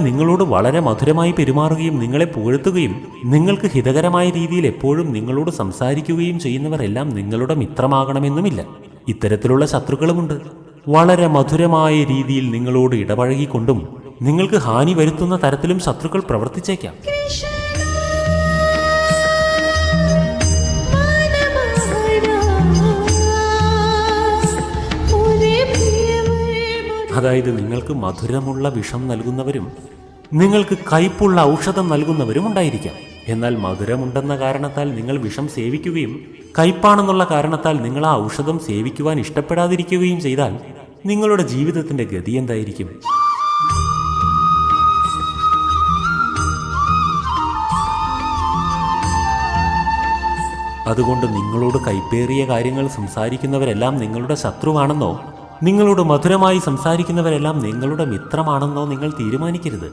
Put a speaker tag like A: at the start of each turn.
A: നിങ്ങളോട് വളരെ മധുരമായി പെരുമാറുകയും നിങ്ങളെ പുകഴ്ത്തുകയും നിങ്ങൾക്ക് ഹിതകരമായ രീതിയിൽ എപ്പോഴും നിങ്ങളോട് സംസാരിക്കുകയും ചെയ്യുന്നവരെല്ലാം നിങ്ങളുടെ മിത്രമാകണമെന്നുമില്ല. ഇത്തരത്തിലുള്ള ശത്രുക്കളുമുണ്ട്. വളരെ മധുരമായ രീതിയിൽ നിങ്ങളോട് ഇടപഴകിക്കൊണ്ടും നിങ്ങൾക്ക് ഹാനി വരുത്തുന്ന തരത്തിലും ശത്രുക്കൾ പ്രവർത്തിച്ചേക്കാം. അതായത് നിങ്ങൾക്ക് മധുരമുള്ള വിഷം നൽകുന്നവരും നിങ്ങൾക്ക് കയ്പുള്ള ഔഷധം നൽകുന്നവരും ഉണ്ടായിരിക്കാം. എന്നാൽ മധുരമുണ്ടെന്ന കാരണത്താൽ നിങ്ങൾ വിഷം സേവിക്കുകയും കയ്പാണെന്നുള്ള കാരണത്താൽ നിങ്ങൾ ആ ഔഷധം സേവിക്കുവാൻ ഇഷ്ടപ്പെടാതിരിക്കുകയും ചെയ്താൽ നിങ്ങളുടെ ജീവിതത്തിന്റെ ഗതി എന്തായിരിക്കും? അതുകൊണ്ട് നിങ്ങളോട് കൈപ്പേറിയ കാര്യങ്ങൾ സംസാരിക്കുന്നവരെല്ലാം നിങ്ങളുടെ ശത്രുവാണെന്നോ നിങ്ങളോട് മധുരമായി സംസാരിക്കുന്നവരെല്ലാം നിങ്ങളുടെ മിത്രമാണെന്നോ നിങ്ങൾ തീരുമാനിക്കരുത്.